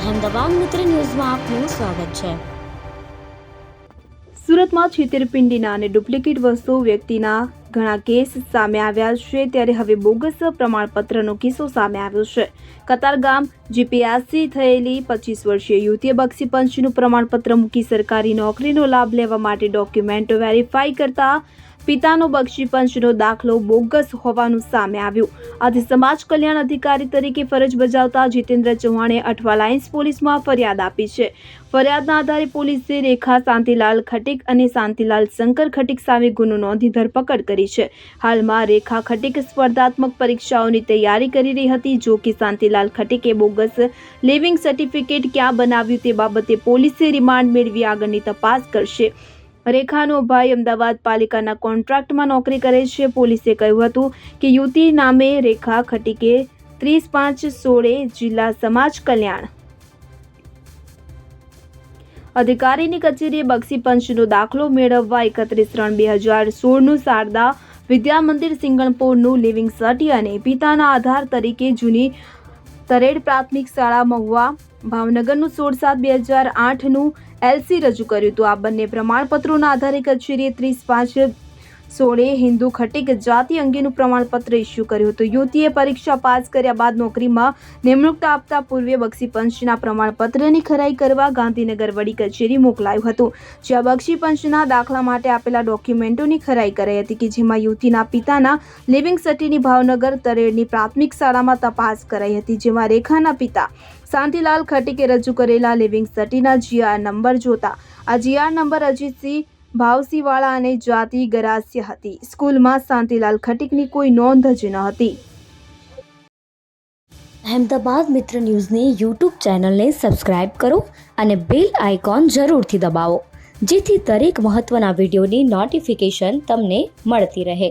અહેમદાબાદ મિત્ર ન્યૂઝમાં આપનું સ્વાગત છે. સુરતમાં છેતરપિંડીના અને ડુપ્લિકેટ વસ્તુ વ્યક્તિના ઘણા કેસ સામે આવ્યા છે. ત્યારે હવે બોગસ પ્રમાણપત્રનો કિસ્સો સામે આવ્યો છે. કતારગામ જીપીએસસી થયેલી પચીસ વર્ષીય યુવતીએ બક્ષી પંચનું પ્રમાણપત્ર મૂકી સરકારી નોકરીનો લાભ લેવા માટે ડોક્યુમેન્ટ વેરીફાઈ કરતા પિતાનો બક્ષી પંચનો દાખલો બોગસ હોવાનું સામે આવ્યું. આથી સમાજ કલ્યાણ અધિકારી તરીકે ફરજ બજાવતા જીતેન્દ્ર ચૌહાણે અઠવા લાઇન્સ પોલીસમાં ફરિયાદ આપી છે. ફરિયાદના આધારે પોલીસે રેખા, શાંતિલાલ ખટીક અને શાંતિલાલ શંકર ખટીક સામે ગુનો નોંધી ધરપકડ કરી છે. હાલમાં રેખા ખટીક સ્પર્ધાત્મક પરીક્ષાઓની તૈયારી કરી રહી હતી, જો કે શાંતિલાલ ખટીકે બોગસ લિવિંગ સર્ટિફિકેટ ક્યાં બનાવ્યું તે બાબતે પોલીસે રિમાન્ડ મેળવી આગળની તપાસ કરશે. રેખાનો ભાઈ અમદાવાદ પાલિકાના કોન્ટ્રાક્ટમાં નોકરી કરે છે. પોલીસે કહ્યું હતું કે યુવતી નામે રેખા ખટીકે ત્રીસ પાંચ સોળે જિલ્લા સમાજ કલ્યાણ. અધિકારીની કચેરીએ બક્ષી પંચનો દાખલો મેળવવા એકત્રીસ ત્રણ બે હજાર સોળનું શારદા વિદ્યામંદિર સિંગણપોરનું લિવિંગ સર્ટી અને પિતાના આધાર તરીકે જૂની તરેડ પ્રાથમિક શાળા મહુવા ભાવનગરનું સોળ સાત બે હજાર આઠનું એલસી રજૂ કર્યું હતું. આ બંને પ્રમાણપત્રોના આધારે કચેરીએ ત્રીસ પાંચ સોળે હિન્દુ ખટીક જાતિ અંગેનું પ્રમાણપત્ર ઇસ્યુ કર્યું હતું. યુવતીએ પરીક્ષા પાસ કર્યા બાદ નોકરીમાં નિમણૂકતા આપતા પૂર્વે બક્ષી પંચના પ્રમાણપત્રની ખરાઈ કરવા ગાંધીનગર વડી કચેરી મોકલાયું હતું. જ્યાં બક્ષી પંચના દાખલા માટે આપેલા ડોક્યુમેન્ટોની ખરાઈ કરાઈ હતી કે જેમાં યુવતીના પિતાના લિવિંગ સટીની ભાવનગર તરેડની પ્રાથમિક શાળામાં તપાસ કરાઈ હતી, જેમાં રેખાના પિતા શાંતિલાલ ખટીકે રજૂ કરેલા લિવિંગ સટીના જીઆર નંબર જોતા. આ જીઆર નંબર અજીતસિંહ ભાવસીવાળા અને જાતિ ગરાસ્ય હતી. સ્કૂલમાં શાંતિલાલ ખટીકની કોઈ નોંધ જ ન હતી. અહેમદાબાદ મિત્ર ન્યૂઝની યુટ્યુબ ચેનલને સબસ્ક્રાઇબ કરો અને બેલ આઇકોન જરૂરથી દબાવો, જેથી દરેક મહત્ત્વના વિડીયોની નોટિફિકેશન તમને મળતી રહે.